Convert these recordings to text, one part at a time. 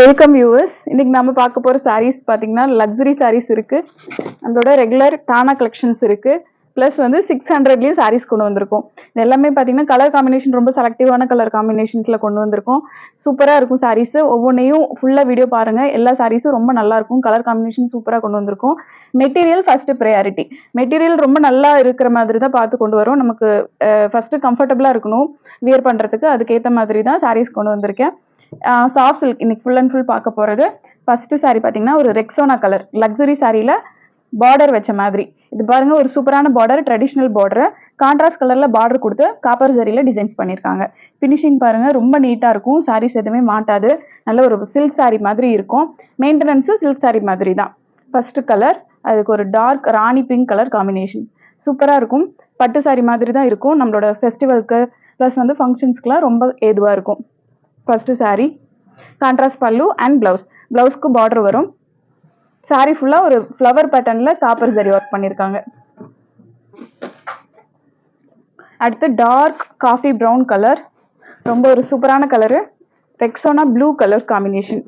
Welcome viewers இன்னைக்கு நம்ம பார்க்க போற சாரீஸ் பாத்தீங்கன்னா லக்ஸுரி சாரீஸ் இருக்கு. நம்மளோட ரெகுலர் டானா கலெக்ஷன்ஸ் இருக்கு. ப்ளஸ் வந்து சிக்ஸ் ஹண்ட்ரட்லேயும் சாரீஸ் கொண்டு வந்திருக்கோம். இது எல்லாமே பார்த்தீங்கன்னா கலர் காம்பினேஷன் ரொம்ப செலக்டிவான கலர் காம்பினேஷன்ஸில் கொண்டு வந்திருக்கோம். சூப்பராக இருக்கும் sarees. ஒவ்வொன்றையும் ஃபுல்லாக வீடியோ பாருங்கள் எல்லா சாரீஸும் ரொம்ப நல்லா இருக்கும். கலர் காம்பினேஷன் சூப்பராக கொண்டு வந்திருக்கும். மெட்டீரியல் ஃபஸ்ட்டு ப்ரையாரிட்டி மெட்டீரியல் ரொம்ப நல்லா இருக்கிற மாதிரி தான் பார்த்து கொண்டு வரோம். நமக்கு ஃபஸ்ட்டு கம்ஃபர்டபுளாக இருக்கணும். வியர் பண்ணுறதுக்கு அதுக்கேற்ற மாதிரி தான் சாரீஸ் கொண்டு வந்திருக்கேன். சாஃப்ட் சில்க் இன்னைக்கு ஃபுல் அண்ட் ஃபுல் பார்க்க போகிறது ஃபர்ஸ்ட் சாரீ பார்த்தீங்கன்னா ஒரு ரெக்ஸோனா கலர் லக்ஸுரி சாரியில் பார்டர் வச்ச மாதிரி. இது பாருங்க ஒரு சூப்பரான பார்டர் ட்ரெடிஷ்னல் பார்டர் கான்ட்ராஸ்ட் கலரில் பார்டர் கொடுத்து காப்பர் சரியில டிசைன்ஸ் பண்ணியிருக்காங்க. ஃபினிஷிங் பாருங்க ரொம்ப நீட்டாக இருக்கும். சாரீஸ் எதுவுமே மாட்டாது. நல்ல ஒரு சில்க் saree மாதிரி இருக்கும். மெயின்டெனன்ஸும் சில்க் saree மாதிரி தான். ஃபர்ஸ்ட் கலர் அதுக்கு ஒரு dark rani pink colour combination சூப்பராக இருக்கும். பட்டு சாரி மாதிரி தான் இருக்கும். நம்மளோட ஃபெஸ்டிவலுக்கு ப்ளஸ் வந்து ஃபங்க்ஷன்ஸ்க்குலாம் ரொம்ப ஏதுவாக இருக்கும். First saree contrast pallu and blouse பிளவுஸ்க்கு border வரும். Saree ஃபுல்லா ஒரு ஃப்ளவர் பேட்டர்ன்ல காப்பர் சரி ஒர்க் பண்ணியிருக்காங்க அடுத்து டார்க் காஃபி ப்ரௌன் கலர் ரொம்ப ஒரு சூப்பரான colour Rexona blue colour combination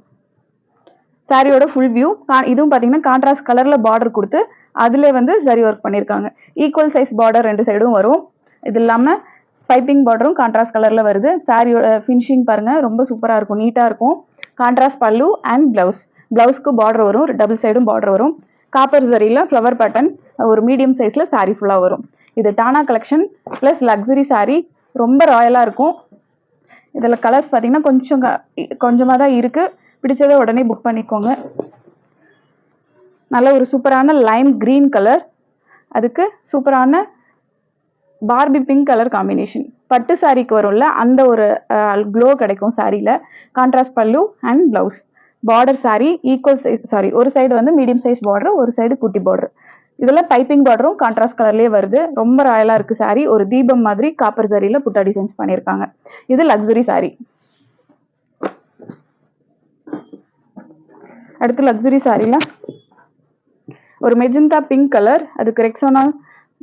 சாரியோட ஃபுல் வியூ இதுவும் பார்த்தீங்கன்னா கான்ட்ராஸ்ட் கலரில் பார்டர் கொடுத்து அதில் வந்து சரி ஒர்க் பண்ணியிருக்காங்க ஈக்குவல் சைஸ் பார்டர் ரெண்டு சைடும் வரும். இது இல்லாமல் பைப்பிங் பார்டரும் கான்ட்ராஸ்ட் கலரில் வருது. சாரியோட ஃபினிஷிங் பாருங்கள் ரொம்ப சூப்பராக இருக்கும். நீட்டாக இருக்கும். கான்ட்ராஸ்ட் பல்லு அண்ட் ப்ளவுஸ் ப்ளவுஸ்க்கு பார்டர் வரும். டபுள் சைடும் பார்டர் வரும். காப்பர் சரியில் ஃப்ளவர் பேட்டர்ன் ஒரு மீடியம் சைஸில் சாரீ ஃபுல்லாக வரும். இது டானா கலெக்ஷன் ப்ளஸ் லக்ஸுரி சாரீ ரொம்ப ராயலாக இருக்கும். இதில் கலர்ஸ் பார்த்தீங்கன்னா கொஞ்சம் கொஞ்சமாக தான் இருக்குது பிடிச்சதை உடனே புக் பண்ணிக்கோங்க. நல்ல ஒரு சூப்பரான லைம் கிரீன் கலர் அதுக்கு சூப்பரான பார்பி பிங்க் கலர் காம்பினேஷன் பட்டு சாரீக்கு வரும்ல அந்த ஒரு க்ளோ கிடைக்கும் சாரியில் contrast pallu and blouse border saree equal size saree ஒரு சைடு வந்து மீடியம் சைஸ் பார்டர் ஒரு சைடு குட்டி பார்டர் இதில் பைப்பிங் பார்டரும் கான்ட்ராஸ்ட் கலர்லேயே வருது. ரொம்ப ராயலாக இருக்குது சாரி ஒரு தீபம் மாதிரி காப்பர் சாரியில் புட்டா டிசைன்ஸ் பண்ணியிருக்காங்க. இது லக்ஸுரி சாரி அடுத்து லக்ஸுரி சாரியில் ஒரு மெஜந்தா பிங்க் கலர் அதுக்கு ரெக்ஸோனா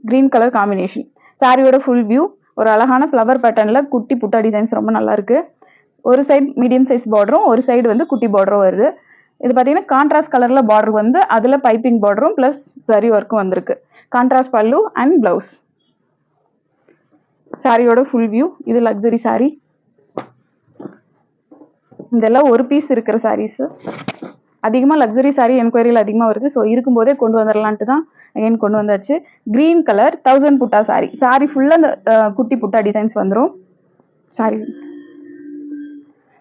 கிரீன் கலர் காம்பினேஷன் சாரியோட ஃபுல் வியூ ஒரு அழகான ஃப்ளவர் பேட்டர்னில் குட்டி புட்டா டிசைன்ஸ் ரொம்ப நல்லா இருக்கு. ஒரு சைடு மீடியம் சைஸ் பார்டரும் ஒரு சைடு வந்து குட்டி பார்டரும் வருது. இது பார்த்தீங்கன்னா கான்ட்ராஸ்ட் கலரில் பார்டர் வந்து அதில் பைப்பிங் பார்டரும் ப்ளஸ் சரி ஒர்க்கும் வந்திருக்கு. கான்ட்ராஸ்ட் பல்லு அண்ட் ப்ளவுஸ் சாரியோட ஃபுல் வியூ இது லக்ஸரி சாரி இதெல்லாம் ஒரு பீஸ் இருக்கிற சாரீஸு அதிகமாக லக்ஸரி சாரி என்கொயரியில் அதிகமாக வருது. ஸோ இருக்கும்போதே கொண்டு வந்துடலான்ட்டு தான் அகைன் கொண்டு வந்தாச்சு. Green colour thousand butta saree saree ஃபுல்லாக அந்த குட்டி புட்டா டிசைன்ஸ் வந்துடும் சாரி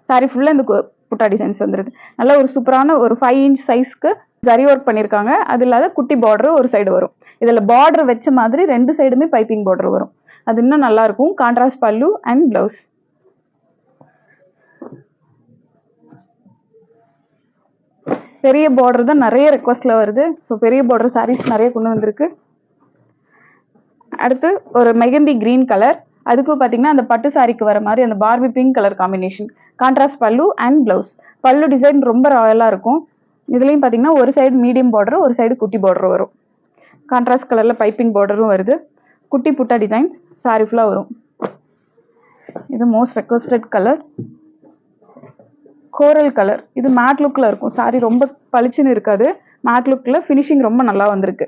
சாரி ஃபுல்லாக இந்த கு- புட்டா டிசைன்ஸ் வந்துடுது நல்ல ஒரு சூப்பரான ஒரு ஃபைவ் இன்ச் சைஸ்க்கு ஜரி ஒர்க் பண்ணியிருக்காங்க அது இல்லாத குட்டி பார்டர் ஒரு சைடு வரும். இதில் பார்டர் வச்ச மாதிரி ரெண்டு சைடுமே பைப்பிங் பார்டர் வரும். அது இன்னும் நல்லாயிருக்கும் கான்ட்ராஸ்ட் பல்லு அண்ட் ப்ளவுஸ் பெரிய பார்டர் தான் நிறைய ரெக்வஸ்ட்ல வருது. ஸோ பெரிய பார்டர் சாரீஸ் நிறைய கொண்டு வந்திருக்கு. அடுத்து ஒரு மெகந்தி கிரீன் கலர் அதுக்கும் பார்த்தீங்கன்னா அந்த பட்டு சாரிக்கு வர மாதிரி அந்த Barbie pink colour combination contrast pallu and blouse pallu design ரொம்ப ராயலாக இருக்கும். இதுலேயும் பார்த்தீங்கன்னா ஒரு சைடு மீடியம் பார்டர் ஒரு சைடு குட்டி பார்டர் வரும். கான்ட்ராஸ்ட் கலரில் பைப்பிங் பார்டரும் வருது. குட்டி புட்டா டிசைன்ஸ் சாரி ஃபுல்லாக வரும். இது most requested colour coral colour இது மேட் லுக்கில் இருக்கும். சாரி ரொம்ப பளிச்சுன்னு இருக்காது. மேட் லுக்கில் ஃபினிஷிங் ரொம்ப நல்லா வந்திருக்கு.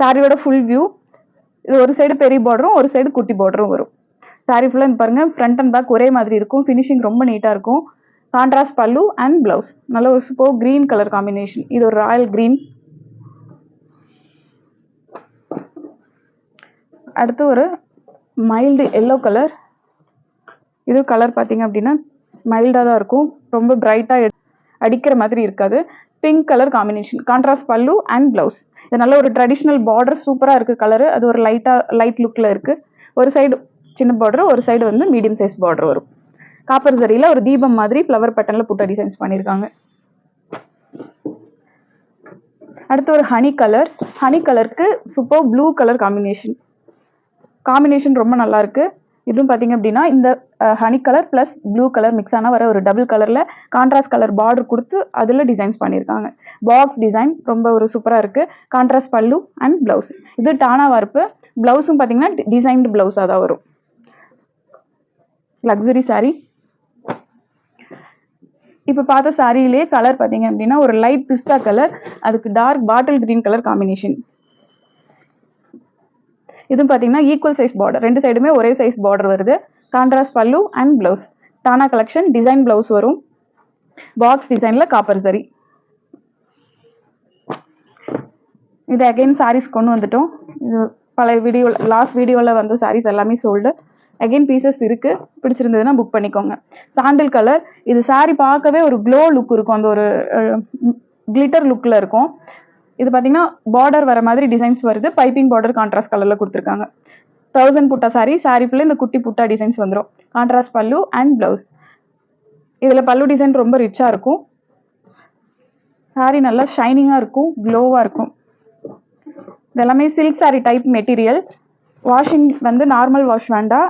சாரியோட ஃபுல் வியூ இது ஒரு சைடு பெரிய பார்டரும் ஒரு சைடு குட்டி பார்டரும் வரும். சாரி ஃபுல்லாக பாருங்க ஃப்ரண்ட் அண்ட் பேக் ஒரே மாதிரி இருக்கும். ஃபினிஷிங் ரொம்ப நீட்டாக இருக்கும். கான்ட்ராஸ்ட் பல்லு அண்ட் ப்ளவுஸ் நல்ல ஒரு சூப்பர் க்ரீன் கலர் காம்பினேஷன் இது ஒரு ராயல் கிரீன் அடுத்து ஒரு மைல்டு எல்லோ கலர் இது கலர் பார்த்தீங்க அப்படின்னா மைல்டாக தான் இருக்கும். ரொம்ப பிரைட்டாக அடிக்கிற மாதிரி இருக்காது. Pink colour combination contrast pallu and blouse இது நல்ல ஒரு ட்ரெடிஷ்னல் பார்டர் சூப்பராக இருக்குது கலரு அது ஒரு லைட்டாக லைட் லுக்கில் இருக்குது ஒரு சைடு சின்ன பார்டர் ஒரு சைடு வந்து மீடியம் சைஸ் பார்டர் வரும். காப்பர் சரியில் ஒரு தீபம் மாதிரி ஃப்ளவர் பட்டனில் புட்ட டிசைன்ஸ் பண்ணியிருக்காங்க அடுத்து ஒரு ஹனி கலர் ஹனி கலருக்கு super blue colour combination combination ரொம்ப நல்லா இருக்குது இதுவும் பார்த்தீங்க அப்படின்னா இந்த honey colour plus blue colour mix ஆனால் வர ஒரு டபுள் கலரில் கான்ட்ராஸ்ட் கலர் பார்டர் கொடுத்து அதில் டிசைன்ஸ் பண்ணியிருக்காங்க. பாக்ஸ் டிசைன் ரொம்ப ஒரு சூப்பராக இருக்குது கான்ட்ராஸ்ட் பல்லு அண்ட் ப்ளவுஸ் இது டானா வார்ப்பு. ப்ளவுஸும் பார்த்தீங்கன்னா டிசைன்டு ப்ளவுஸாக தான் வரும். லக்ஸுரி சாரீ இப்போ பார்த்த சாரியிலே கலர் பார்த்தீங்க அப்படின்னா ஒரு லைட் பிஸ்தா கலர் அதுக்கு dark bottle green colour combination இதுவும் பார்த்தீங்கன்னா ஈக்குவல் சைஸ் பார்டர் ரெண்டு சைடுமே ஒரே சைஸ் பார்டர் வருது. கான்ட்ராஸ்ட் பல்லு அண்ட் ப்ளவுஸ் டானா கலெக்ஷன் டிசைன் ப்ளவுஸ் வரும். பாக்ஸ் டிசைனில் காப்பர் சரி இது அகைன் சாரீஸ் கொண்டு வந்துட்டோம். இது பழைய வீடியோவில் லாஸ்ட் வீடியோவில் வந்த சாரீஸ் எல்லாமே சோல்டு அகைன் பீசஸ் இருக்குது பிடிச்சிருந்ததுன்னா புக் பண்ணிக்கோங்க. சாண்டில் கலர் இது சாரீ பார்க்கவே ஒரு க்ளோ லுக் இருக்கும். அந்த ஒரு கிளிட்டர் லுக்கில் இருக்கும். இது பார்த்தீங்கன்னா பார்டர் வர மாதிரி டிசைன்ஸ் வருது. பைப்பிங் பார்டர் கான்ட்ராஸ்ட் கலரில் கொடுத்துருக்காங்க. தௌசண்ட் புட்டா சாரி saree ஃபுல்லாக இந்த குட்டி புட்டா டிசைன்ஸ் வந்துடும் கான்ட்ராஸ்ட் பல்லு அண்ட் ப்ளவுஸ் இதில் பல்லு டிசைன் ரொம்ப ரிச்சாக இருக்கும். சாரி நல்லா ஷைனிங்காக இருக்கும் க்ளோவாக இருக்கும். இதெல்லாமே silk saree type material washing வந்து நார்மல் வாஷ் வேண்டாம்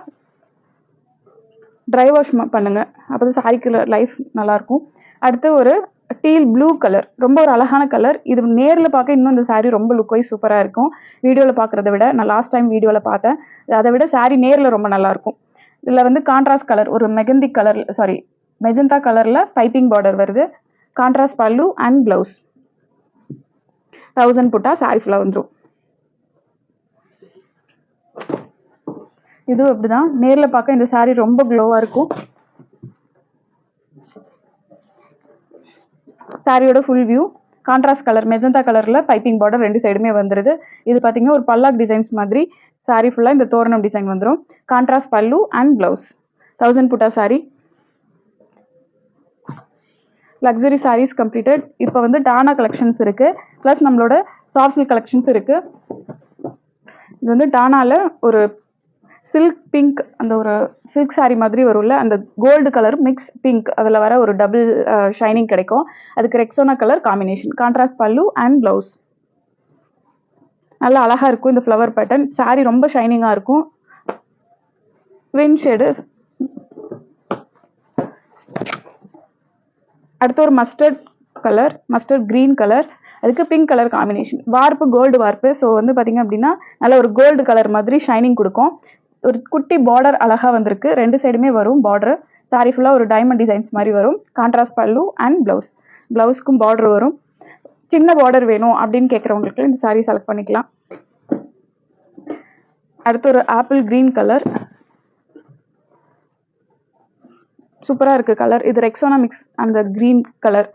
ட்ரை வாஷ் பண்ணுங்கள் அப்போ தான் சாரிக்கு லைஃப் நல்லாயிருக்கும் அடுத்து ஒரு டீல் ப்ளூ கலர் ரொம்ப ஒரு அழகான கலர் இது நேரில் பார்க்க இன்னும் இந்த சாரீ ரொம்ப லுக் வைஸ் சூப்பராக இருக்கும். வீடியோவில் பார்க்குறத விட நான் லாஸ்ட் டைம் வீடியோவில் பார்த்தேன். அதை விட சாரீ நேரில் ரொம்ப நல்லாயிருக்கும் இதில் வந்து கான்ட்ராஸ்ட் கலர் ஒரு மெகந்தி கலர் சாரி மெஜந்தா கலரில் பைப்பிங் பார்டர் வருது. Contrast pallu and blouse thousand butta saree ஃபுல்லாக வந்துடும் இதுவும் அப்படிதான் நேரில் பார்க்க இந்த சாரீ ரொம்ப க்ளோவாக இருக்கும். சாரியோட full view contrast colour magenta கலரில் பைப்பிங் பார்டர் ரெண்டு சைடுமே வந்துருது. இது பார்த்தீங்கன்னா ஒரு பல்லாக் டிசைன்ஸ் மாதிரி. சாரி ஃபுல்லாக இந்த தோரணம் டிசைன் வந்துடும் contrast pallu and blouse thousand butta saree luxury sarees completed இப்போ வந்து டானா கலெக்ஷன்ஸ் இருக்குது ப்ளஸ் நம்மளோட சாஃப்ட் சில்க் கலெக்ஷன்ஸ் இருக்குது இது வந்து டானாவில் ஒரு சில்க் பிங்க் அந்த ஒரு சில்க் saree மாதிரி வரும்ல அந்த கோல்டு கலர் மிக்ஸ் பிங்க் அதில் வர ஒரு டபுள் ஷைனிங் uh, கிடைக்கும். அதுக்கு Rexona colour combination contrast pallu and blouse நல்லா அழகாக இருக்கும் இந்த ஃப்ளவர் பேட்டர்ன் சாரீ ரொம்ப ஷைனிங்காக இருக்கும். க்ரீன் ஷேடு அடுத்து ஒரு mustard colour mustard green colour அதுக்கு பிங்க் கலர் காம்பினேஷன் வார்ப்பு கோல்டு வார்ப்பு. ஸோ வந்து பார்த்தீங்க அப்படின்னா நல்ல ஒரு கோல்டு கலர் மாதிரி ஷைனிங் கொடுக்கும். ஒரு குட்டி பார்டர் அழகா வந்திருக்கு. ரெண்டு சைடுமே வரும் பார்டர் சாரி ஃபுல்லாக ஒரு டைமண்ட் டிசைன்ஸ் மாதிரி வரும். கான்ட்ராஸ்ட் பல்லு அண்ட் ப்ளவுஸ் ப்ளவுஸ்க்கும் பார்டர் வரும். சின்ன பார்டர் வேணும் அப்படின்னு கேட்குறவங்களுக்கு இந்த சாரீ செலக்ட் பண்ணிக்கலாம். அடுத்து ஒரு ஆப்பிள் கிரீன் கலர் சூப்பராக இருக்குது கலர் இது ரெக்ஸோனா மிக்ஸ் அந்த க்ரீன் கலர்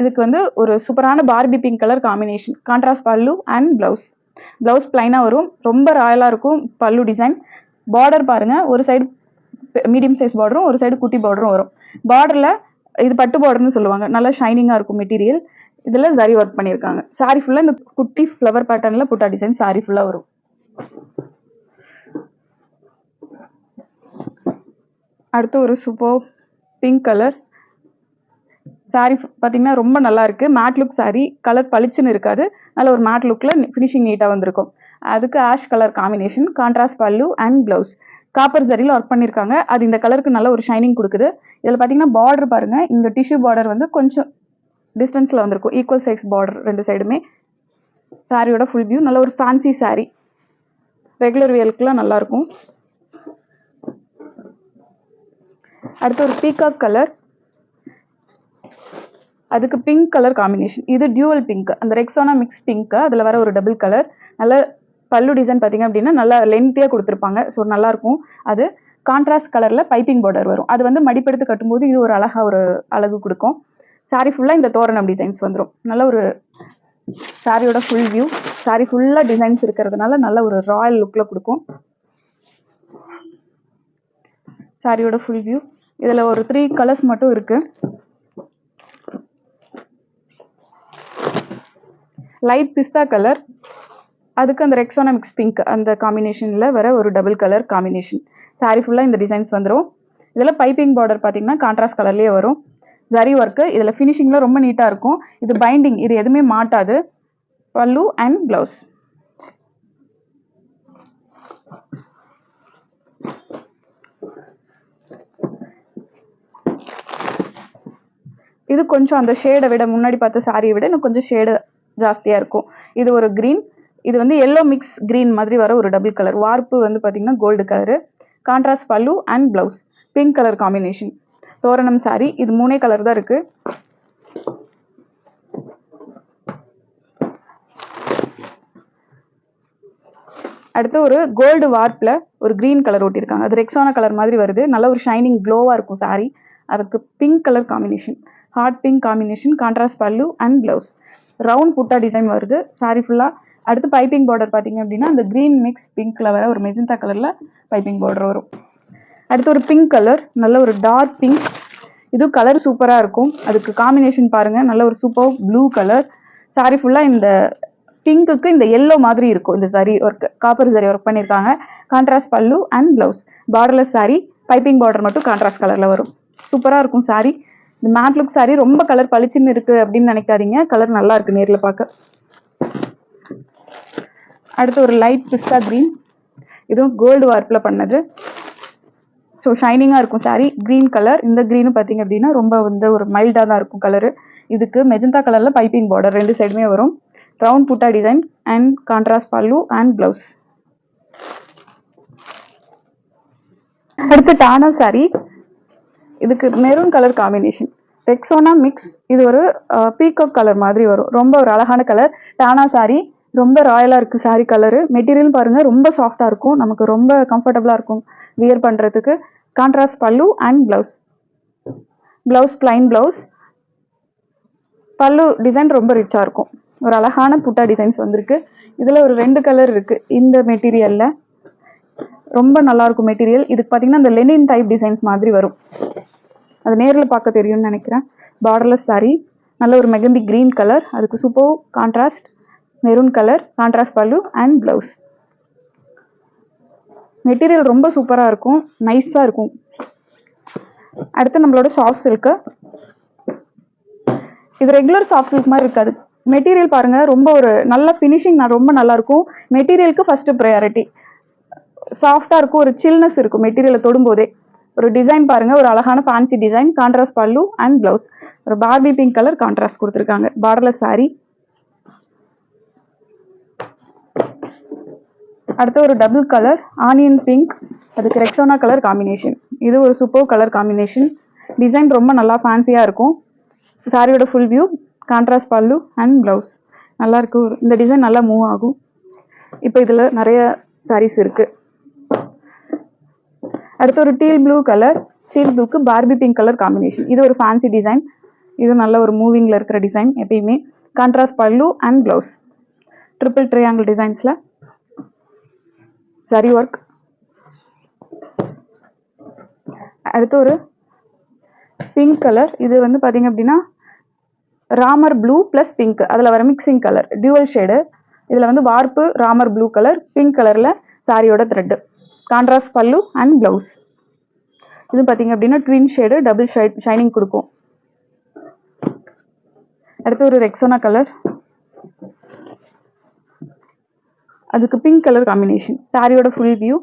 இதுக்கு வந்து ஒரு சூப்பரான Barbie pink colour combination contrast pallu and blouse blouse பிளைனாக வரும். ரொம்ப ராயலாக இருக்கும் பல்லு டிசைன் பார்டர் பாருங்க. ஒரு சைடு மீடியம் சைஸ் பார்டரும் ஒரு சைடு குட்டி பார்டரும் வரும். பார்டரில் இது பட்டு பார்டர்னு சொல்லுவாங்க. நல்லா ஷைனிங்காக இருக்கும் மெட்டீரியல் இதில் சரி ஒர்க் பண்ணியிருக்காங்க. சாரி ஃபுல்லாக இந்த குட்டி ஃப்ளவர் பேட்டர்னில் புட்டா டிசைன் சாரி ஃபுல்லாக வரும். அடுத்து ஒரு சூப்பர் பிங்க் கலர் சாரி பார்த்தீங்கன்னா ரொம்ப நல்லா இருக்கு. மேட் லுக் சாரி கலர் பளிச்சுன்னு இருக்காது. நல்ல ஒரு மேட் லுக்கில் ஃபினிஷிங் நீட்டாக வந்திருக்கும். அதுக்கு ash colour combination contrast pallu and blouse copper சரியில் work பண்ணியிருக்காங்க அது இந்த கலருக்கு நல்ல ஒரு ஷைனிங் கொடுக்குது. இதில் பார்த்தீங்கன்னா பார்டர் பாருங்கள் இந்த டிஷ்யூ பார்டர் வந்து கொஞ்சம் டிஸ்டன்ஸில் வந்திருக்கும். ஈக்குவல் சைஸ் பார்டர் ரெண்டு சைடுமே சாரியோட ஃபுல் வியூ நல்ல ஒரு ஃபேன்சி saree. ரெகுலர் வியலுக்குலாம் நல்லாயிருக்கும் அடுத்து ஒரு பீகாக் கலர் அதுக்கு பிங்க் கலர் காம்பினேஷன் இது டியூவல் பிங்க் அந்த ரெக்ஸோனா மிக்ஸ் பிங்க் அதில் வர ஒரு டபுள் கலர் நல்ல பல்லு டிசைன் பார்த்தீங்க அப்படின்னா நல்லா லென்த்தியாக கொடுத்துருப்பாங்க. ஸோ நல்லாயிருக்கும். அது கான்ட்ராஸ்ட் கலரில் பைப்பிங் பார்டர் வரும். அது வந்து மடிப்பெடுத்து கட்டும்போது இது ஒரு அழகாக ஒரு அழகு கொடுக்கும். சாரி ஃபுல்லாக இந்த தோரணம் டிசைன்ஸ் வந்துடும் நல்ல ஒரு சாரியோட ஃபுல் வியூ சாரி ஃபுல்லாக டிசைன்ஸ் இருக்கிறதுனால நல்ல ஒரு ராயல் லுக்கில் கொடுக்கும். சாரியோட ஃபுல் வியூ இதில் ஒரு த்ரீ கலர்ஸ் மட்டும் இருக்குது லைட் பிஸ்தா கலர் அதுக்கு அந்த ரெக்ஸோனா மிக்ஸ் பிங்க் அந்த காம்பினேஷனில் வர ஒரு டபுள் கலர் காம்பினேஷன் saree ஃபுல்லாக இந்த டிசைன்ஸ் வந்துடும் இதில் பைப்பிங் பார்டர் பார்த்தீங்கன்னா கான்ட்ராஸ்ட் கலர்லேயே வரும். ஜரி ஒர்க்கு இதில் ஃபினிஷிங்கில் ரொம்ப நீட்டாக இருக்கும். இது பைண்டிங் இது எதுவுமே மாட்டாது. பல்லு அண்ட் ப்ளவுஸ் இது கொஞ்சம் அந்த ஷேடை விட முன்னாடி பார்த்த சாரியை விட இன்னும் கொஞ்சம் ஷேடு ஜாஸ்தியாக இருக்கும். இது ஒரு க்ரீன் இது வந்து எல்லோ மிக்ஸ் க்ரீன் மாதிரி வர ஒரு டபுள் கலர் வார்ப்பு வந்து பார்த்தீங்கன்னா gold colour contrast pallu and blouse pink colour combination தோரணம் சாரி இது மூணே கலர் தான் இருக்கு. அடுத்து ஒரு கோல்டு வார்ப்பில் ஒரு கிரீன் கலர் ஓட்டியிருக்காங்க அது ரெக்ஸான கலர் மாதிரி வருது. நல்ல ஒரு ஷைனிங் க்ளோவாக இருக்கும் சாரி அதுக்கு pink colour combination hot pink combination contrast pallu and blouse round butta design வருது. saree ஃபுல்லாக அடுத்து பைப்பிங் பார்டர் பார்த்தீங்க அப்படின்னா அந்த கிரீன் மிக்ஸ் பிங்க்ல வர ஒரு மெஜந்தா கலரில் பைப்பிங் பார்டர் வரும். அடுத்து ஒரு பிங்க் கலர் நல்ல ஒரு டார்க் பிங்க் இது கலர் சூப்பராக இருக்கும். அதுக்கு காம்பினேஷன் பாருங்கள் நல்ல ஒரு சூப்பர் ப்ளூ கலர் சாரி ஃபுல்லாக இந்த பிங்க்குக்கு இந்த எல்லோ மாதிரி இருக்கும். இந்த saree work copper saree work பண்ணியிருக்காங்க contrast pallu and blouse borderless sari piping border மட்டும் கான்ட்ராஸ்ட் கலரில் வரும். சூப்பராக இருக்கும் சாரி இந்த மேட் லுக் சாரி ரொம்ப கலர் பளிச்சுன்னு இருக்குது அப்படின்னு நினைக்காதீங்க. கலர் நல்லா இருக்குது நேரில் பார்க்க. அடுத்து ஒரு லைட் பிஸ்தா கிரீன் இதுவும் கோல்டு வார்ப்பில் பண்ணது. ஸோ ஷைனிங்காக இருக்கும் சாரீ கிரீன் கலர் இந்த க்ரீனு பார்த்தீங்க அப்படின்னா ரொம்ப வந்து ஒரு மைல்டாக தான் இருக்கும் கலரு இதுக்கு மெஜந்தா கலரில் பைப்பிங் பார்டர் ரெண்டு சைடுமே வரும். Round butta design and contrast pallu and blouse அடுத்து டானா saree. இதுக்கு மெரூன் கலர் காம்பினேஷன் டெக்ஸோனா மிக்ஸ் இது ஒரு பீகாக் கலர் மாதிரி வரும். ரொம்ப ஒரு அழகான கலர் டானா சாரீ ரொம்ப ராயலாக இருக்குது சாரீ கலரு மெட்டீரியல் பாருங்கள் ரொம்ப சாஃப்டாக இருக்கும். நமக்கு ரொம்ப கம்ஃபர்டபுளாக இருக்கும் வியர் பண்ணுறதுக்கு contrast pallu and blouse blouse plain blouse pallu design ரொம்ப ரிச்சாக இருக்கும். ஒரு அழகான புட்டா டிசைன்ஸ் வந்திருக்கு. இதில் ஒரு ரெண்டு கலர் இருக்குது இந்த மெட்டீரியலில் ரொம்ப நல்லாயிருக்கும் மெட்டீரியல் இதுக்கு பார்த்தீங்கன்னா இந்த லெனின் டைப் டிசைன்ஸ் மாதிரி வரும். அது நேரில் பார்க்க தெரியும்னு நினைக்கிறேன். பார்டர்லெஸ் சாரீ நல்ல ஒரு மெகந்தி க்ரீன் கலர் அதுக்கு super contrast maroon colour contrast pallu and blouse material ரொம்ப சூப்பராக இருக்கும். நைஸாக இருக்கும். அடுத்து நம்மளோட சாஃப்ட் சில்க்கு இது ரெகுலர் சாஃப்ட் சில்க் மாதிரி இருக்காது. மெட்டீரியல் பாருங்கள் ரொம்ப ஒரு நல்ல ஃபினிஷிங் ரொம்ப நல்லாயிருக்கும் மெட்டீரியலுக்கு ஃபஸ்ட்டு ப்ரையாரிட்டி சாஃப்டாக இருக்கும் ஒரு சில்னஸ் இருக்கும் மெட்டீரியலை தொடும்போதே. ஒரு டிசைன் பாருங்கள் ஒரு அழகான fancy design contrast pallu and blouse ஒரு பார்பி பிங்க் கலர் கான்ட்ராஸ்ட் கொடுத்துருக்காங்க. பார்டர்லெஸ் சாரீ அடுத்து ஒரு டபுள் கலர் ஆனியன் பிங்க் அதுக்கு ரெக்ஸோனா கலர் காம்பினேஷன் இது ஒரு சூப்பர் கலர் காம்பினேஷன் டிசைன் ரொம்ப நல்லா ஃபேன்சியாக இருக்கும். சாரியோட full view contrast pallu and blouse நல்லாயிருக்கும் இந்த டிசைன் நல்லா மூவ் ஆகும். இப்போ இதில் நிறைய சாரீஸ் இருக்குது அடுத்து ஒரு டீல் ப்ளூ கலர் டீல் ப்ளூக்கு பார்பி பிங்க் கலர் காம்பினேஷன் இது ஒரு ஃபேன்சி டிசைன் இது நல்ல ஒரு மூவிங்கில் இருக்கிற டிசைன் எப்பயுமே. கான்ட்ராஸ்ட் பல்லு அண்ட் ப்ளவுஸ் ட்ரிபிள் ட்ரையாங்கிள் டிசைன்ஸில் சரி ஒர்க் அடுத்து ஒரு பிங்க் கலர் இது வந்து பார்த்தீங்க அப்படின்னா ராமர் ப்ளூ ப்ளஸ் பிங்க் அதில் வர மிக்சிங் கலர் டியூவல் ஷேடு இதில் வந்து வார்ப்பு ராமர் ப்ளூ கலர் பிங்க் கலரில் சாரியோட thread contrast pallu and blouse இது பார்த்தீங்க அப்படின்னா twin shade double shade shining கொடுக்கும். அடுத்து ஒரு ரெக்ஸோனா கலர் அதுக்கு பிங்க் கலர் காம்பினேஷன் சாரியோட full view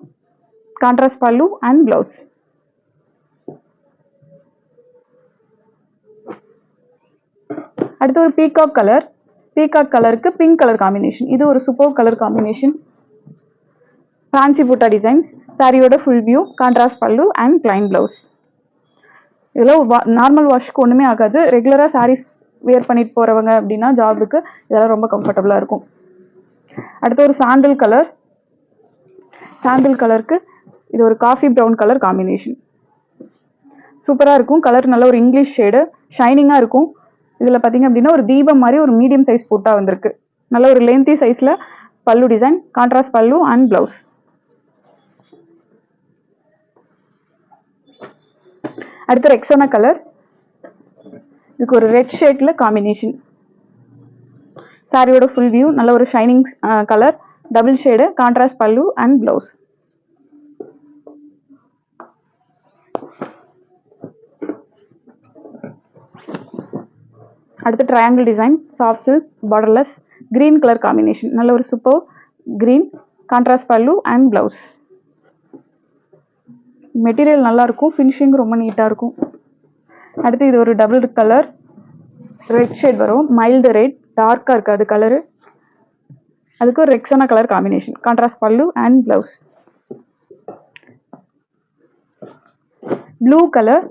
contrast pallu and blouse அடுத்து ஒரு பீகாக் கலர் பீகாக் கலருக்கு பிங்க் கலர் காம்பினேஷன் இது ஒரு super colour combination fancy butta designs சாரியோட full view contrast pallu and plain blouse இதெல்லாம் நார்மல் வாஷ்க்கு ஒன்றுமே ஆகாது. ரெகுலராக சாரீஸ் வியர் பண்ணிட்டு போகிறவங்க அப்படின்னா ஜாபுக்கு இதெல்லாம் ரொம்ப கம்ஃபர்டபுளாக இருக்கும். அடுத்து ஒரு சாண்டில் கலர் சாண்டில் கலருக்கு இது ஒரு காஃபி ப்ரௌன் கலர் காம்பினேஷன் சூப்பராக இருக்கும். கலர் நல்ல ஒரு இங்கிலீஷ் ஷேடு ஷைனிங்காக இருக்கும். இதில் பார்த்தீங்க அப்படின்னா ஒரு தீபம் மாதிரி ஒரு மீடியம் சைஸ் போட்டா வந்திருக்கு. நல்ல ஒரு லென்த்தி சைஸில் pallu design contrast pallu and blouse அடுத்து ரெக்ஸோனா கலர் இதுக்கு ஒரு ரெட் ஷேட்டில் காம்பினேஷன் சாரியோட ஃபுல் வியூ நல்ல ஒரு shining colour double shade contrast pallu and blouse அடுத்து triangle design soft silk borderless green colour combination நல்ல ஒரு super green contrast pallu and blouse material நல்லாயிருக்கும் ஃபினிஷிங் ரொம்ப நீட்டாக இருக்கும். அடுத்து இது ஒரு டபுள் கலர் ரெட் ஷேட் வரும் மைல்டு ரெட் டார்க்காக இருக்காது கலரு அதுக்கு ஒரு Rexona colour combination contrast pallu and blouse blue colour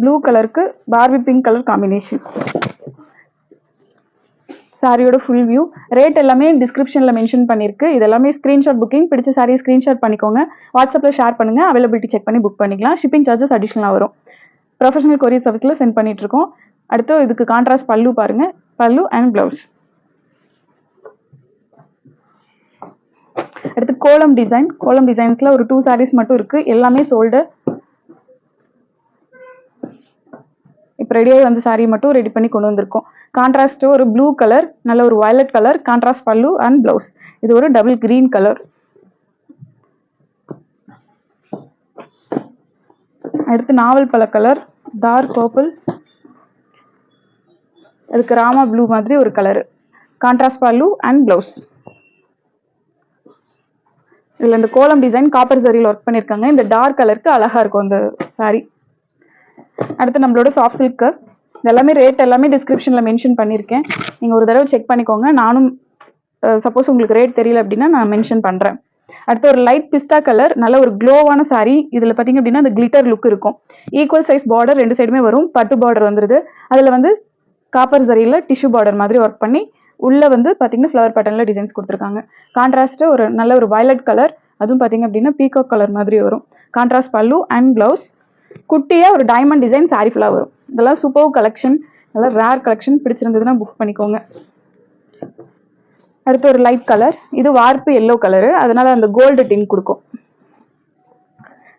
blue கலருக்கு பார்பி பிங்க் கலர் காம்பினேஷன் சாரியோட ஃபுல் வியூ ரேட் எல்லாமே டிஸ்கிரிப்ஷனில் மென்ஷன் பண்ணியிருக்கு இதெல்லாமே ஸ்க்ரீன்ஷாட் புக்கிங் பிடிச்ச சாரி ஸ்க்ரீன்ஷாட் பண்ணிக்கோங்க. வாட்ஸ்அப்பில் ஷேர் பண்ணுங்கள் அவைலபிலிட்டி செக் பண்ணி புக் பண்ணிக்கலாம். ஷிப்பிங் சார்ஜஸ் அடிஷ்னலாக வரும். ப்ரொஃபஷனல் கொரியர் சர்வீஸில் சென்ட் பண்ணிகிட்ருக்கோம் அடுத்து இதுக்கு கான்ட்ராஸ்ட் பல்லு பாருங்கள் பல்லு அண்ட் ப்ளவுஸ் அடுத்து கோலம் டிசைன் கோலம் டிசைன்ஸில் ஒரு டூ சாரீஸ் மட்டும் இருக்குது எல்லாமே சோல்டு இப்போ ரெடியாகி வந்து saree மட்டும் ரெடி பண்ணி கொண்டு வந்திருக்கோம். கான்ட்ராஸ்ட் ஒரு ப்ளூ கலர் நல்ல ஒரு violet colour contrast pallu and blouse இது ஒரு டபுள் கிரீன் கலர் அடுத்து நாவல் பழ கலர் டார்க் பர்பிள் அதுக்கு ராமா ப்ளூ மாதிரி ஒரு colour contrast pallu and blouse இதில் இந்த கோலம் டிசைன் காப்பர் சரியில் ஒர்க் பண்ணியிருக்காங்க இந்த டார்க் கலருக்கு அழகாக இருக்கும் அந்த சாரீ அடுத்து நம்மளோட சாஃப்ட் சில்க்கு எல்லாமே ரேட் எல்லாமே டிஸ்கிரிப்ஷனில் மென்ஷன் பண்ணியிருக்கேன் நீங்கள் ஒரு தடவை செக் பண்ணிக்கோங்க. நானும் சப்போஸ் உங்களுக்கு ரேட் தெரியல அப்படின்னா நான் மென்ஷன் பண்ணுறேன் அடுத்து ஒரு லைட் பிஸ்தா கலர் நல்ல ஒரு க்ளோவான saree. இதில் பார்த்தீங்க அப்படின்னா அந்த கிளிட்டர் லுக் இருக்கும். ஈக்குவல் சைஸ் பார்டர் ரெண்டு சைடுமே வரும். பட்டு பார்டர் வந்துருது. அதில் வந்து காப்பர் சரியில் டிஷ்யூ பார்டர் மாதிரி ஒர்க் பண்ணி உள்ள வந்து பார்த்தீங்கன்னா ஃப்ளவர் பேட்டர்னில் டிசைன்ஸ் கொடுத்துருக்காங்க. கான்ட்ராஸ்ட்டு ஒரு நல்ல ஒரு வயலட் கலர் அதுவும் பார்த்தீங்க அப்படின்னா பீகாக் கலர் மாதிரி வரும். கான்ட்ராஸ்ட் பல்லு அண்ட் ப்ளவுஸ் குட்டியாக ஒரு டைமண்ட் டிசைன் சாரி ஃபுல்லாக வரும். இதெல்லாம் சூப்பர் கலெக்ஷன் நல்லா ரேர் கலெக்ஷன் பிடிச்சிருந்ததுன்னா புக் பண்ணிக்கோங்க. அடுத்து ஒரு லைட் கலர் இது வார்ப்பு எல்லோ கலரு அதனால அந்த கோல்டு டின் கொடுக்கும்.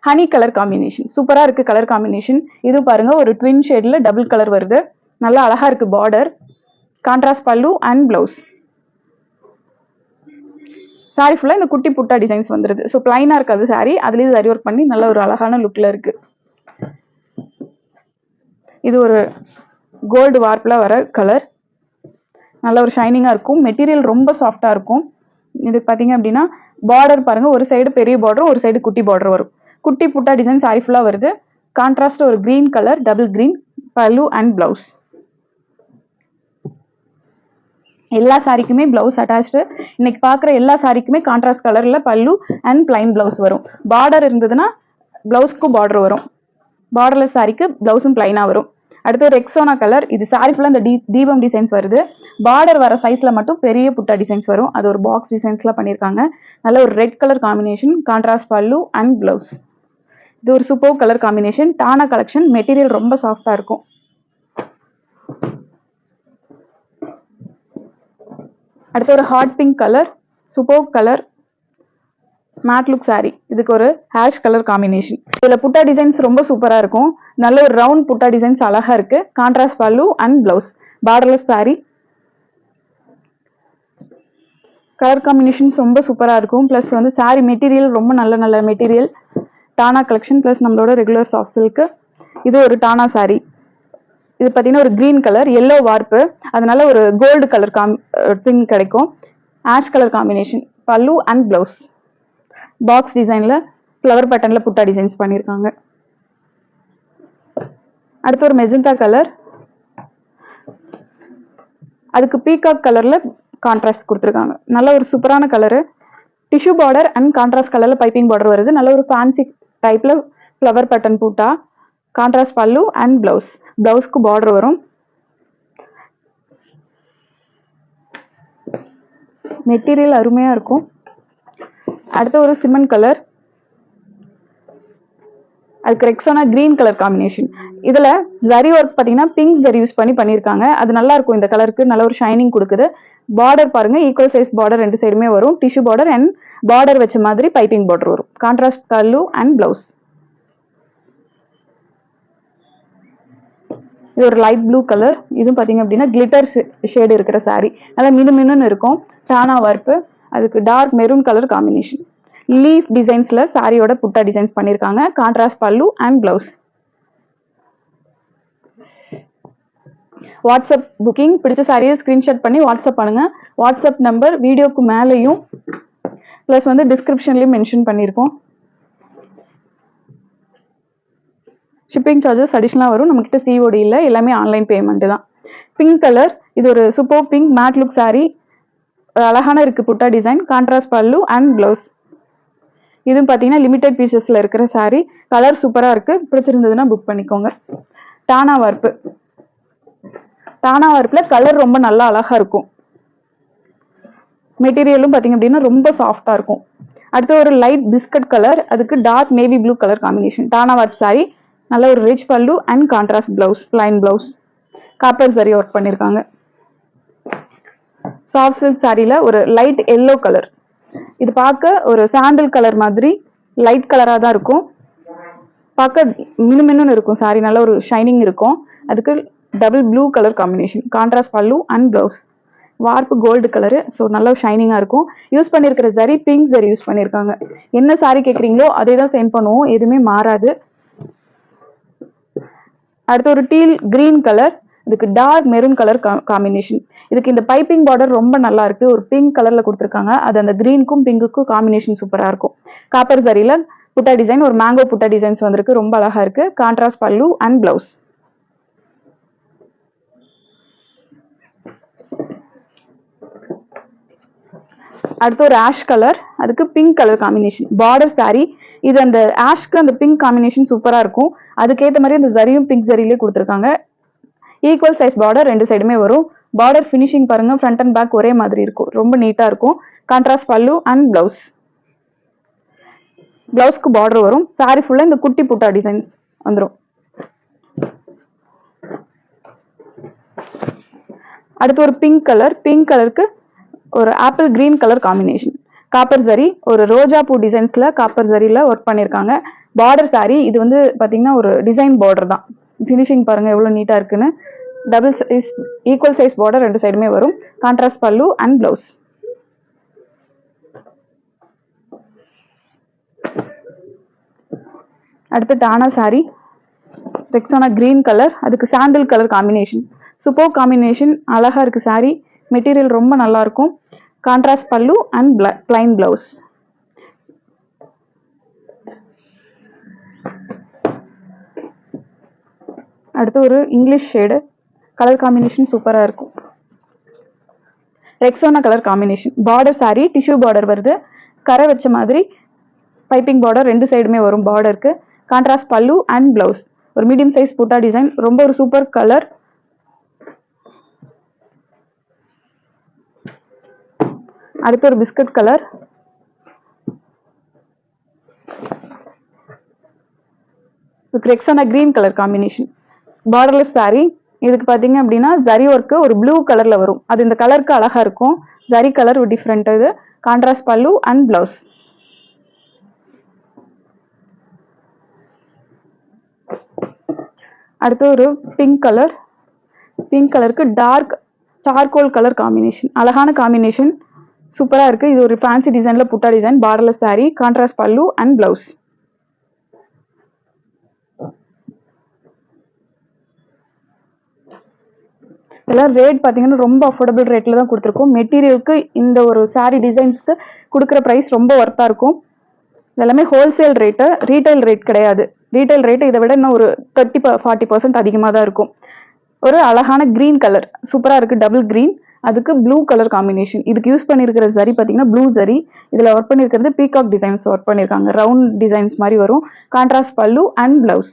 ஹனி கலர் காம்பினேஷன் சூப்பராக இருக்குது கலர் காம்பினேஷன் இது பாருங்க ஒரு ட்வின் ஷேடில் டபுள் கலர் வருது. நல்லா அழகாக இருக்கு border contrast pallu and blouse sari ஃபுல்லாக இந்த குட்டி புட்டா டிசைன்ஸ் வந்துருது. ஸோ பிளைனாக இருக்காது சாரி அதுலேயும் சரி ஒர்க் பண்ணி நல்ல ஒரு அழகான லுக்கில் இருக்கு. இது ஒரு கோல்டு வார்ப்பில் வர கலர் நல்ல ஒரு ஷைனிங்காக இருக்கும். மெட்டீரியல் ரொம்ப சாஃப்டாக இருக்கும். இது பார்த்தீங்க அப்படின்னா பார்டர் பாருங்கள் ஒரு சைடு பெரிய பார்டர் ஒரு சைடு குட்டி பார்டர் வரும். குட்டி புட்டா டிசைன் சாரி ஃபுல்லாக வருது. கான்ட்ராஸ்ட் ஒரு green colour double green pallu and blouse எல்லா சாரிக்குமே பிளவுஸ் அட்டாச்சு இன்னைக்கு பார்க்குற எல்லா சாரிக்குமே கான்ட்ராஸ்ட் கலரில் பல்லு அண்ட் பிளைன் பிளவுஸ் வரும். பார்டர் இருந்ததுன்னா பிளவுஸ்க்கும் பார்டர் வரும். பார்டர்லெஸ் சாரிக்கு பிளவுஸும் பிளைனாக வரும். அடுத்து ஒரு எக்ஸோனா கலர் இது சாரி ஃபுல்லாக இந்த டீ தீபம் டிசைன்ஸ் வருது. பார்டர் வர சைஸில் மட்டும் பெரிய புட்டா டிசைன்ஸ் வரும். அது ஒரு பாக்ஸ் டிசைன்ஸ்லாம் பண்ணியிருக்காங்க. நல்ல ஒரு red colour combination contrast pallu and blouse இது ஒரு சூப்பர் கலர் காம்பினேஷன் டானா கலெக்ஷன் மெட்டீரியல் ரொம்ப சாஃப்டாக இருக்கும். அடுத்து ஒரு ஹாட் பிங்க் கலர் சுபோக் கலர் மேட் லுக் சாரி இதுக்கு ஒரு ஹேஷ் கலர் காம்பினேஷன் இதில் புட்டா டிசைன்ஸ் ரொம்ப சூப்பராக இருக்கும். நல்ல ஒரு ரவுண்ட் புட்டா டிசைன்ஸ் அழகாக இருக்கு. Contrast pallu and blouse borderless sari colour combinations ரொம்ப சூப்பராக இருக்கும். ப்ளஸ் வந்து சாரி மெட்டீரியல் ரொம்ப நல்ல நல்ல மெட்டீரியல் டானா கலெக்ஷன் ப்ளஸ் நம்மளோட ரெகுலர் சாஃப்ட் சில்க்கு இது ஒரு டானா saree. இது பார்த்தீங்கன்னா ஒரு க்ரீன் கலர் எல்லோ வார்ப்பு அதனால ஒரு கோல்டு கலர் காம் திங் கிடைக்கும். Ash colour combination pallu and blouse box டிசைனில் ஃப்ளவர் பட்டனில் புட்டா டிசைன்ஸ் பண்ணியிருக்காங்க அடுத்து ஒரு மெஜந்தா கலர் அதுக்கு பீகாக் கலரில் கான்ட்ராஸ்ட் கொடுத்துருக்காங்க. நல்ல ஒரு சூப்பரான colour tissue border and contrast கலரில் பைப்பிங் பார்டர் வருது. நல்ல ஒரு ஃபேன்சி டைப்பில் flower button butta contrast pallu and blouse பிளவுஸ்க்கு border வரும். மெட்டீரியல் அருமையாக இருக்கும். அடுத்து ஒரு சிமெண்ட் கலர் அதுக்கு ரெக்ஸோனா கிரீன் கலர் காம்பினேஷன் இதில் ஜரி ஒர்க் பார்த்தீங்கன்னா பிங்க் ஜரி யூஸ் பண்ணி பண்ணியிருக்காங்க. அது நல்லா இருக்கும் இந்த கலருக்கு நல்ல ஒரு ஷைனிங் கொடுக்குது. பார்டர் பாருங்க ஈக்குவல் சைஸ் பார்டர் ரெண்டு சைடுமே வரும். டிஷ்யூ பார்டர் அண்ட் பார்டர் வச்ச மாதிரி பைப்பிங் பார்டர் வரும். கான்ட்ராஸ்ட் கல்லு அண்ட் பிளவுஸ் இது ஒரு லைட் ப்ளூ கலர் இதுவும் பார்த்தீங்க அப்படின்னா கிளிட்டர் ஷேடு இருக்கிற saree. நல்லா மினு மினுன்னு இருக்கும். சானா வார்ப்பு. அதுக்கு dark maroon colour combination leaf டிசைன்ஸில் சாரியோட புட்டா டிசைன்ஸ் பண்ணியிருக்காங்க கான்ட்ராஸ்ட் பல்லு அண்ட் பிளவுஸ் வாட்ஸ்அப் புக்கிங் பிடிச்ச சாரியை ஸ்க்ரீன்ஷாட் பண்ணி வாட்ஸ்அப் பண்ணுங்க. வாட்ஸ்அப் நம்பர் வீடியோக்கு மேலேயும் ப்ளஸ் வந்து டிஸ்கிரிப்ஷன்லையும் மென்ஷன் பண்ணியிருக்கோம் ஷிப்பிங் சார்ஜஸ் அடிஷ்னலாக வரும். நம்மக்கிட்ட சிஓடி இல்லை. எல்லாமே ஆன்லைன் பேமெண்ட் தான். பிங்க் கலர் இது ஒரு super pink matte look sari அழகான இருக்குது butta design contrast pallu and blouse இதுவும் பார்த்தீங்கன்னா லிமிடெட் பீசஸில் இருக்கிற சாரீ கலர் சூப்பராக இருக்குது பிடிச்சிருந்ததுன்னா புக் பண்ணிக்கோங்க. டானா வார்ப்பு. டானா வார்ப்பில் கலர் ரொம்ப நல்லா அழகாக இருக்கும். மெட்டீரியலும் பார்த்தீங்க அப்படின்னா ரொம்ப சாஃப்டாக இருக்கும். அடுத்து ஒரு லைட் பிஸ்கட் கலர் அதுக்கு dark navy blue colour combination டானா வார்ப் சாரீ நல்ல ஒரு rich pallu and contrast blouse plain blouse copper zari work பண்ணியிருக்காங்க சாஃப்ட் சில்க் சாரியில் ஒரு லைட் எல்லோ கலர் இது பார்க்க ஒரு சாண்டில் கலர் மாதிரி லைட் கலராக தான் இருக்கும். பார்க்க மினுமின்னு இருக்கும் சாரி நல்ல ஒரு ஷைனிங் இருக்கும். அதுக்கு double blue colour combination contrast pallu and blouse warp gold colour so நல்ல ஷைனிங்காக இருக்கும். யூஸ் பண்ணியிருக்கிற சரி பிங்க் சரி யூஸ் பண்ணியிருக்காங்க என்ன சாரி கேட்குறீங்களோ அதே தான் சென்ட் பண்ணுவோம். எதுவுமே மாறாது. அடுத்து ஒரு டீல் கிரீன் கலர் இதுக்கு டார்க் மெரூன் கலர் காம்பினேஷன் இதுக்கு இந்த பைப்பிங் பார்டர் ரொம்ப நல்லா இருக்கு. ஒரு பிங்க் கலர்ல கொடுத்துருக்காங்க. அது அந்த கிரீனுக்கும் பிங்குக்கும் காம்பினேஷன் சூப்பரா இருக்கும். காப்பர் சரியில புட்டா டிசைன் ஒரு மேங்கோ புட்டா டிசைன்ஸ் வந்திருக்கு. ரொம்ப அழகா இருக்கு. கான்ட்ராஸ்ட் பல்லு அண்ட் பிளவுஸ் அடுத்து ஒரு ஆஷ் கலர் அதுக்கு pink colour combination border saree இது அந்த ஆஷ்க்கு அந்த பிங்க் காம்பினேஷன் சூப்பராக இருக்கும். அதுக்கேற்ற மாதிரி அந்த ஜரியும் பிங்க் ஜரியிலே கொடுத்துருக்காங்க. ஈக்குவல் சைஸ் பார்டர் ரெண்டு சைடுமே வரும். பார்டர் ஃபினிஷிங் பாருங்க ஃப்ரண்ட் அண்ட் பேக் ஒரே மாதிரி இருக்கும். ரொம்ப நீட்டாக இருக்கும். கான்ட்ராஸ்ட் பல்லு அண்ட் பிளவுஸ் பிளவுஸ்க்கு பார்டர் வரும். சாரி ஃபுல்லாக இந்த குட்டி புட்டா டிசைன்ஸ் வந்துடும் அடுத்து ஒரு பிங்க் கலர் பிங்க் கலருக்கு ஒரு apple green colour combination copper zari ஒரு ரோஜா பூ டிசைன்ஸ்ல காப்பர் ஜரியில ஒர்க் பண்ணிருக்காங்க. பார்டர் சாரி இது வந்து பாத்தீங்கன்னா ஒரு டிசைன் பார்டர் தான். ஃபினிஷிங் பாருங்க எவ்வளவு நீட்டா இருக்குன்னு. Double size equal size border ரெண்டு சைடுமே வரும். கான்ட்ராஸ்ட் பல்லு அண்ட் பிளவுஸ் அடுத்து டானா சாரி ரெக்ஸோனா கிரீன் கலர் அதுக்கு sandal colour combination super combination அழகா இருக்கு saree. மெட்டீரியல் ரொம்ப நல்லா இருக்கும். கான்ட்ராஸ்ட் பல்லு அண்ட் பிளைன் பிளவுஸ் அடுத்து ஒரு இங்கிலீஷ் ஷேடு கலர் காம்பினேஷன் சூப்பராக இருக்கும். Rexona colour combination border sari tissue border வருது. கரை வச்ச மாதிரி பைப்பிங் பார்டர் ரெண்டு சைடுமே வரும் பார்டருக்கு கான்ட்ராஸ்ட் பல்லு அண்ட் பிளவுஸ் ஒரு மீடியம் சைஸ் புட்டா டிசைன் ரொம்ப ஒரு சூப்பர் கலர் அடுத்து ஒரு biscuit colour. Rexona green colour combination borderless sari இதுக்கு பார்த்தீங்க அப்படின்னா ஜரி ஒர்க்கு ஒரு ப்ளூ கலரில் வரும். அது இந்த கலருக்கு அழகாக இருக்கும். ஜரி கலர் டிஃப்ரெண்ட் இது. கான்ட்ராஸ்ட் பல்லு அண்ட் பிளவுஸ் அடுத்து ஒரு பிங்க் கலர் பிங்க் கலருக்கு டார்க் சார்கோல் கலர் காம்பினேஷன் அழகான காம்பினேஷன் சூப்பரா இருக்கு. இது ஒரு ஃபேன்சி டிசைன்ல butta design borderless saree contrast pallu and blouse இதெல்லாம் ரேட் பார்த்தீங்கன்னா ரொம்ப அஃபோர்டபுள் ரேட்டில் தான் கொடுத்துருக்கோம். மெட்டீரியலுக்கு இந்த ஒரு சாரீ டிசைன்ஸ்க்கு கொடுக்குற ப்ரைஸ் ரொம்ப ஒர்த்தாக இருக்கும். இதெல்லாமே ஹோல்சேல் ரேட்டு ரீட்டைல் ரேட் கிடையாது. ரீட்டைல் ரேட்டு இதை விட இன்னும் ஒரு தேர்ட்டி ஃபார்ட்டி பர்சன்ட் அதிகமாக தான் இருக்கும். ஒரு அழகான க்ரீன் கலர் சூப்பராக இருக்குது டபுள் கிரீன் அதுக்கு ப்ளூ கலர் காம்பினேஷன் இதுக்கு யூஸ் பண்ணியிருக்கிற சரி பார்த்தீங்கன்னா ப்ளூ சரி இதில் ஒர்க் பண்ணியிருக்கிறது பீகாக் டிசைன்ஸ் ஒர்க் பண்ணியிருக்காங்க ரவுண்ட் டிசைன்ஸ் மாதிரி வரும். கான்ட்ராஸ்ட் பல்லு அண்ட் ப்ளவுஸ்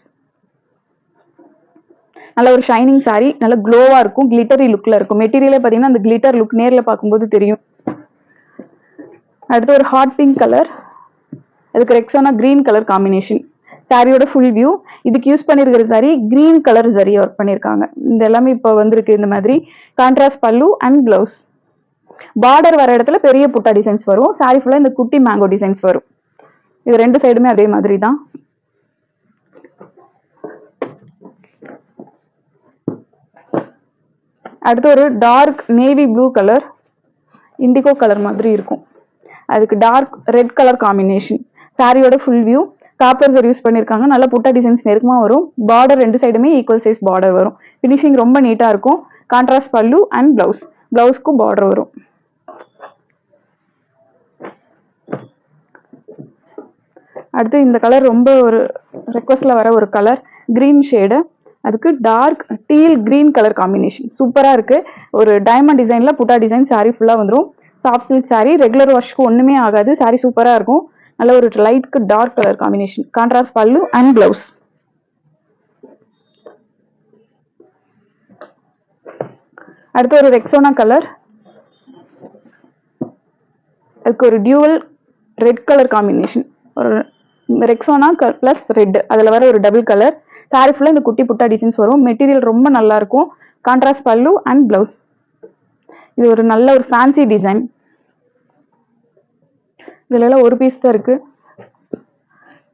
நல்ல ஒரு ஷைனிங் சாரி நல்ல க்ளோவாக இருக்கும். கிளிட்டரி லுக்கில் இருக்கும். மெட்டீரியலே பார்த்தீங்கன்னா அந்த கிளிட்டர் லுக் நேரில் பார்க்கும்போது தெரியும். அடுத்து ஒரு ஹாட் பிங்க் கலர் அதுக்கு ரெக்ஸானா கிரீன் கலர் காம்பினேஷன் சாரியோட ஃபுல் வியூ இதுக்கு யூஸ் பண்ணியிருக்கிற sari green colour zari work பண்ணியிருக்காங்க இந்த எல்லாமே இப்போ வந்திருக்கு இந்த மாதிரி. கான்ட்ராஸ்ட் பல்லு அண்ட் பிளவுஸ் பார்டர் வர இடத்துல பெரிய புட்டா டிசைன்ஸ் வரும். சாரி ஃபுல்லாக இந்த குட்டி மேங்கோ டிசைன்ஸ் வரும். இது ரெண்டு சைடுமே அதே மாதிரி தான் அடுத்து ஒரு dark navy blue colour indigo colour மாதிரி இருக்கும். அதுக்கு டார்க் ரெட் கலர் காம்பினேஷன் சாரியோட ஃபுல் வியூ காப்பர் யூஸ் பண்ணியிருக்காங்க நல்ல புட்டா டிசைன்ஸ் நெருக்கமா வரும். பார்டர் ரெண்டு சைடுமே ஈக்குவல் சைஸ் பார்டர் வரும். ஃபினிஷிங் ரொம்ப நீட்டா இருக்கும். கான்ட்ராஸ்ட் பல்லு அண்ட் பிளவுஸ் பிளவுஸ்க்கும் பார்டர் வரும். அடுத்து இந்த கலர் ரொம்ப ஒரு ரெக்வஸ்ட்ல வர ஒரு கலர் கிரீன் ஷேடு அதுக்கு dark teal green colour combination சூப்பரா இருக்கு. ஒரு டைமண்ட் டிசைன்ல புட்டா டிசைன் saree ஃபுல்லா வந்துடும் சாஃப்ட் சில்க் saree ரெகுலர் வாஷ்க்கு ஒண்ணுமே ஆகாது. Saree சூப்பரா இருக்கும். நல்ல ஒரு லைட்க்கு dark colour combination contrast pallu and blouse அடுத்து ஒரு ரெக்ஸோனா கலர் அதுக்கு ஒரு டியூவல் ரெட் கலர் காம்பினேஷன் ஒரு ரெக்ஸோனா ப்ளஸ் ரெட் அதில் வர ஒரு டபுள் கலர் சாரி ஃபுல்லாக இந்த குட்டி புட்டா டிசைன்ஸ் வரும். மெட்டீரியல் ரொம்ப நல்லா இருக்கும். கான்ட்ராஸ்ட் பல்லு அண்ட் ப்ளவுஸ் இது ஒரு நல்ல ஒரு ஃபேன்சி டிசைன் இதுலலாம் ஒரு பீஸ் தான் இருக்குது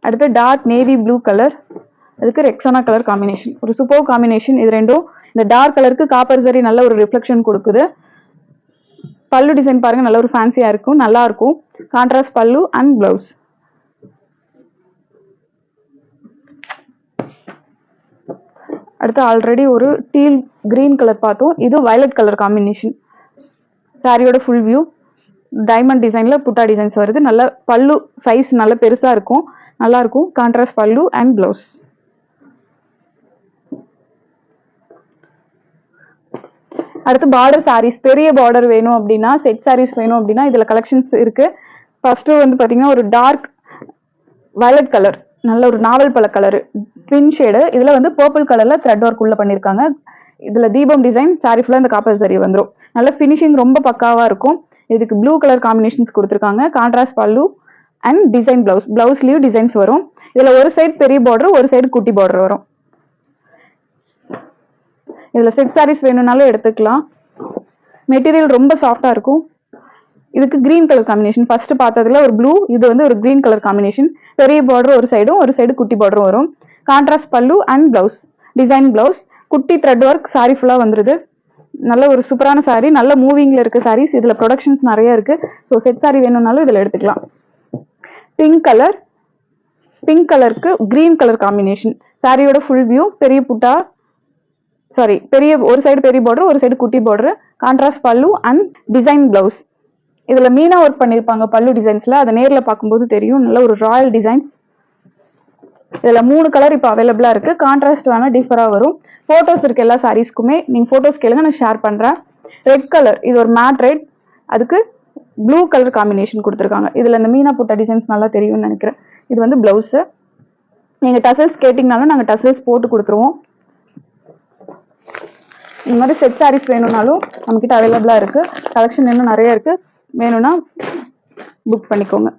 அடுத்து டார்க் நேவி ப்ளூ கலர் அதுக்கு ரெக்ஸானா கலர் காம்பினேஷன் ஒரு சூப்பர் காம்பினேஷன் இது ரெண்டும் இந்த டார்க் கலருக்கு காப்பர் சரி நல்ல ஒரு ரிஃப்ளெக்ஷன் கொடுக்குது. பல்லு டிசைன் பாருங்க நல்ல ஒரு ஃபேன்சியாக இருக்கும் நல்லா இருக்கும். கான்ட்ராஸ்ட் பல்லு அண்ட் ப்ளவுஸ் அடுத்து ஆல்ரெடி ஒரு டீல் கிரீன் கலர் பார்த்தோம். இது வயலட் கலர் காம்பினேஷன் சாரியோட ஃபுல் வியூ டைமண்ட் டிசைனில் புட்டா டிசைன்ஸ் வருது. நல்ல பல்லு சைஸ் நல்ல பெருசாக இருக்கும். நல்லாயிருக்கும் கான்ட்ராஸ்ட் பல்லு அண்ட் ப்ளவுஸ் அடுத்து பார்டர் சாரீஸ் பெரிய பார்டர் வேணும் அப்படின்னா செட் சாரீஸ் வேணும் அப்படின்னா இதில் கலெக்ஷன்ஸ் இருக்குது ஃபஸ்ட்டு வந்து பார்த்திங்கன்னா ஒரு டார்க் வயலட் கலர் நல்ல ஒரு நாவல் பழ கலர் ட்வின் ஷேடு இதில் வந்து பர்பிள் கலரில் த்ரெட் ஒர்க் உள்ள பண்ணியிருக்காங்க இதில் தீபம் டிசைன் சாரி ஃபுல்லாக இந்த காப்பர் சரி வந்துடும் நல்ல ஃபினிஷிங் ரொம்ப பக்காவாக இருக்கும். இதுக்கு ப்ளூ கலர் காம்பினேஷன்ஸ் கொடுத்துருக்காங்க. Contrast pallu and design blouse பிளவுஸ்லயும் designs வரும். இதுல ஒரு சைடு பெரிய பார்டர் ஒரு சைடு குட்டி பார்டர் வரும். இதுல செட் சாரீஸ் வேணும்னாலும் எடுத்துக்கலாம். மெட்டீரியல் ரொம்ப சாஃப்டா இருக்கும். இதுக்கு கிரீன் கலர் காம்பினேஷன் ஃபர்ஸ்ட் பார்த்ததுல ஒரு ப்ளூ இது வந்து ஒரு கிரீன் கலர் காம்பினேஷன் பெரிய பார்டர் ஒரு சைடும் ஒரு சைடு குட்டி பார்டரும் வரும். Contrast pallu and blouse design blouse குட்டி த்ரெட் ஒர்க் சாரி ஃபுல்லா வந்துருது. நல்ல ஒரு சூப்பரான சாரி நல்ல மூவிங்ல இருக்க சாரீஸ் இதுல ப்ரொடக்ஷன்ஸ் நிறைய இருக்கு. ஸோ செட் சாரி வேணும்னாலும் இதுல எடுத்துக்கலாம். பிங்க் கலர் பிங்க் கலருக்கு கிரீன் கலர் காம்பினேஷன் சாரியோட ஃபுல் வியூ பெரிய புட்டா சாரி பெரிய ஒரு சைடு பெரிய பார்டர் ஒரு சைடு குட்டி border contrast pallu and design blouse இதுல மீனா ஒர்க் பண்ணிருப்பாங்க பல்லு டிசைன்ஸ்ல அதை நேரில் பார்க்கும்போது தெரியும். நல்ல ஒரு ராயல் டிசைன்ஸ் இதில் மூணு கலர் இப்போ அவைலபிளாக இருக்குது கான்ட்ராஸ்ட் வேணால் டிஃபராக வரும். ஃபோட்டோஸ் இருக்குது எல்லா சாரீஸ்க்குமே நீங்கள் ஃபோட்டோஸ் கேளுங்க நான் ஷேர் பண்ணுறேன் ரெட் கலர் இது ஒரு மேட் ரெட் அதுக்கு ப்ளூ கலர் காம்பினேஷன் கொடுத்துருக்காங்க. இதில் இந்த மீனா புட்டா டிசைன்ஸ் நல்லா தெரியும்னு நினைக்கிறேன். இது வந்து ப்ளவுஸு நீங்கள் டசல்ஸ் கேட்டிங்கனாலும் நாங்கள் டசல்ஸ் போட்டு கொடுத்துருவோம். இந்த மாதிரி செட் சாரீஸ் வேணும்னாலும் நம்மக்கிட்ட அவைலபிளாக இருக்குது கலெக்ஷன் இன்னும் நிறைய இருக்குது வேணும்னா புக் பண்ணிக்கோங்க.